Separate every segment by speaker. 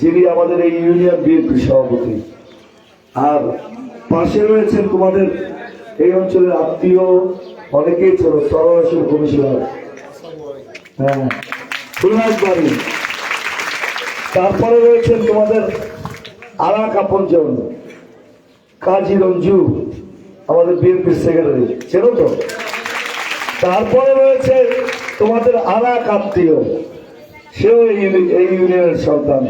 Speaker 1: যিনি আমাদের এই ইউনিয়ন বিএনপি সভাপতি। আর পাশে রয়েছেন তোমাদের এই অঞ্চলের আত্মীয়, অনেকেই ছিল সরবাসন কমিশনার। হ্যাঁ তারপরে রয়েছেন তোমাদের আলা কাপনজন কাজী রঞ্জু, আমাদের বিএনপির সেক্রেটারি চেনো তো? তারপরে রয়েছে তোমাদের আলা আত্মীয়। সেও এই ইউনি- ইউনিয়নের সন্তান।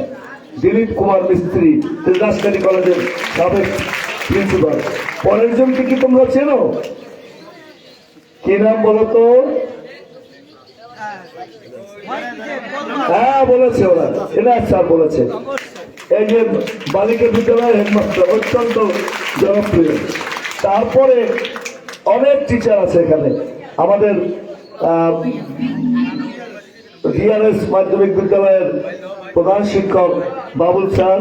Speaker 1: দিলীপ কুমার মিস্ত্রি দাসকারী কলেজের সাবেক প্রিন্সিপাল। পরের জনকে কি তোমরা চেনো? কি নাম বলো তো? হ্যাঁ বলেছে ওরা। এনার স্যার বলেছে। এই যে বালিকা বিদ্যালয়ের হেডমাস্টার, অত্যন্ত জনপ্রিয়। তারপরে অনেক টিচার আছে এখানে। আমাদের ডিআরএস মাধ্যমিক বিদ্যালয়ের প্রধান শিক্ষক বাবুল স্যার।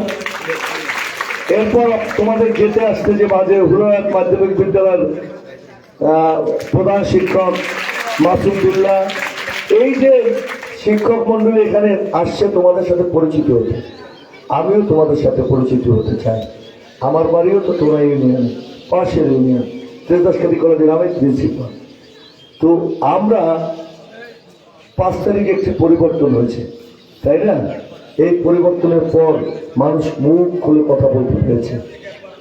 Speaker 1: এরপর তোমাদের যেতে আসতে যে মাঝে হুরায়াত মাধ্যমিক বিদ্যালয়ের প্রধান শিক্ষক মাসুদুল্লাহ এই যে শিক্ষক মন্ডলী এখানে আসছে তোমাদের সাথে পরিচিত হতে, আমিও তোমাদের সাথে পরিচিত হতে চাই। আমার বাড়িও তো তোমরা ইউনিয়ন, পাশের ইউনিয়ন তেজদাসকারী কলেজের আমি প্রিন্সিপাল। তো আমরা পাঁচ তারিখে একটি পরিবর্তন হয়েছে, তাই না? এই পরিবর্তনের পর মানুষ মুখ খুলে কথা বলতে পেরেছে।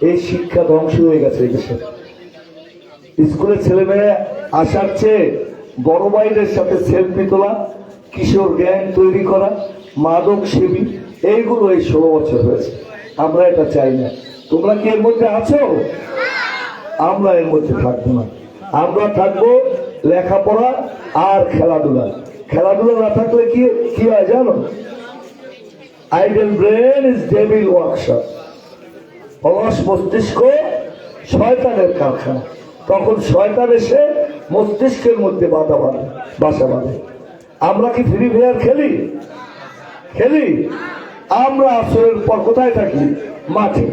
Speaker 1: এই শিক্ষা ধ্বংস হয়ে গেছে এই দেশে। স্কুলের ছেলেমেয়েরা আসার চেয়ে বড় ভাইদের সাথে সেলফি তোলা, কিশোর গ্যাং তৈরি করা, মাদক সেবী, এইগুলো এই ষোলো বছর হয়েছে। আমরা এটা চাই না। তোমরা কি এর মধ্যে আছো? আমরা এর মধ্যে থাকব না। আমরা থাকব লেখাপড়া আর খেলাধুলা। খেলাধুলা না থাকলে কি কি হয় জানো? Idle brain is devil workshop অলস মস্তিষ্ক শয়তানের কারখানা। তখন শয়তান এসে মস্তিষ্কের মধ্যে বাধা বাঁধে, বাসা বাঁধে। আমরা কি ফ্রি ফায়ার খেলি? খেলি? আমরা আসরের পর কোথায় থাকি? মাঠে।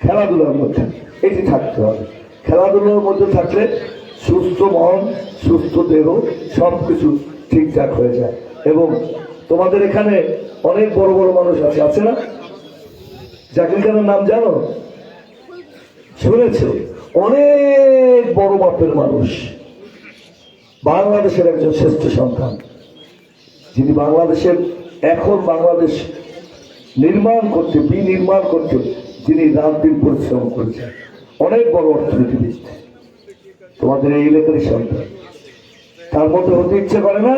Speaker 1: খেলাধুলার মধ্যে। এটি থাকতে হবে। খেলাধুলার মধ্যে থাকলে সুস্থ মন, সুস্থ দেহ সব কিছু ঠিকঠাক হয়ে যায়। এবং তোমাদের এখানে অনেক বড় বড় মানুষ আছে আছে না? জাকির খানের নাম জানো? শুনেছে? অনেক বড় মাপের মানুষ। বাংলাদেশের একজন শ্রেষ্ঠ সন্তান। যিনি বাংলাদেশের, এখন বাংলাদেশ নির্মাণ করতে, বিনির্মাণ করতে, যিনি রাত দিন পরিশ্রম করেছেন। অনেক বড় অর্থনীতিবিদ। তোমাদের এই এলাকারই সন্তান। তার মধ্যে হতে ইচ্ছে করে না।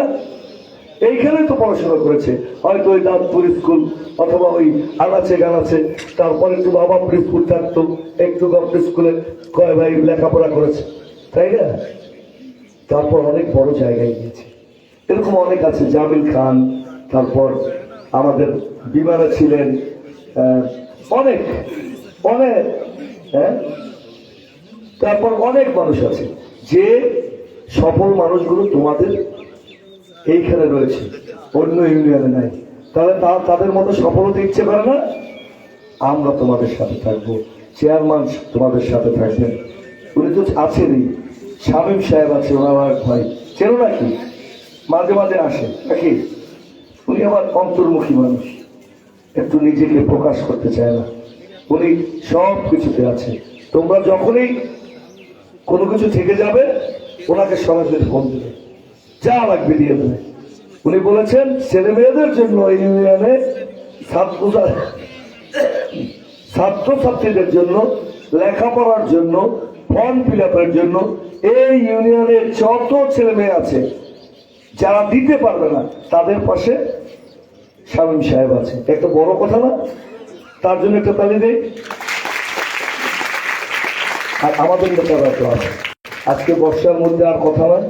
Speaker 1: এইখানে তো পড়াশোনা করেছে। হয়তো ওই দাঁতপুর স্কুল অথবা ওই আনাচে গানাচে। তারপরে একটু বাবাপুর স্কুল থাকতো, একটু গপ্প স্কুলে কয় ভাই লেখাপড়া করেছে। তাই না? তারপর অনেক বড় জায়গায় গিয়েছে। এরকম অনেক আছে। জামিল খান, তারপর আমাদের বিমানে ছিলেন অনেক অনেক হ্যাঁ? তারপর অনেক মানুষ আছে। যে সফল মানুষগুলো তোমাদের এইখানে রয়েছে, অন্য ইউনিয়নে নাই। তাহলে তাদের মতো সফল হতে ইচ্ছে করে না? আমরা তোমাদের সাথে থাকব। চেয়ারম্যান তোমাদের সাথে থাকবেন উনি তো আছেনই। শামীম সাহেব আছে, ওনার ভাই। চেনো নাকি? মাঝে মাঝে আসে। নাকি? উনি আমার অন্তর্মুখী মানুষ। একটু নিজেকে প্রকাশ করতে চায় না। উনি সব কিছুতে আছে। তোমরা যখনই কোনো কিছু থেকে যাবে ওনাকে সরাসরি ফোন দেবে যা লাগবে দিয়ে দেবে। উনি বলেছেন, ছেলে মেয়েদের জন্য এই ইউনিয়নে ছাত্র ছাত্রছাত্রীদের জন্য, লেখাপড়ার জন্য ফর্ম ফিল জন্য এই ইউনিয়নের যত ছেলে মেয়ে আছে, যারা দিতে পারবে না, তাদের পাশে শামীম সাহেব আছে। একটা বড় কথা না, তার জন্য একটা তালি দেই। আর আমাদের নেতারা তো আছে। আজকে বর্ষার মধ্যে আর কথা নয়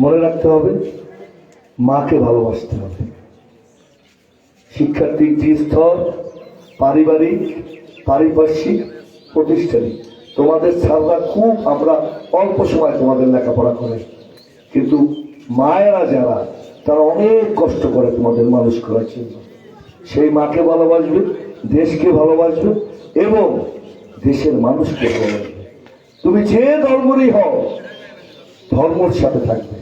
Speaker 1: মনে রাখতে হবে, মাকে ভালোবাসতে হবে। শিক্ষার্থীর যে স্তর পারিবারিক, পারিপার্শ্বিক, প্রতিষ্ঠানিক। তোমাদের ছাড়া খুব আমরা অল্প সময় তোমাদের লেখাপড়া করে। কিন্তু মায়েরা যারা, তারা অনেক কষ্ট করে তোমাদের মানুষ করার জন্য। সেই মাকে ভালোবাসবে, দেশকে ভালোবাসবে এবং দেশের মানুষকে ভালোবাসবে। তুমি যে ধর্মরই হও, ধর্মর সাথে থাকবে।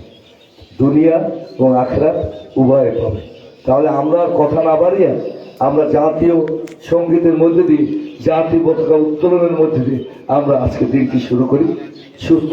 Speaker 1: দুনিয়া এবং আখরা উভয় পাবে। তাহলে আমরা কথা না বাড়িয়ে আমরা জাতীয় সঙ্গীতের মধ্যে দিয়ে জাতীয় পতাকা উত্তোলনের মধ্যে দিয়ে আমরা আজকে দিনটি শুরু করি। সুস্থ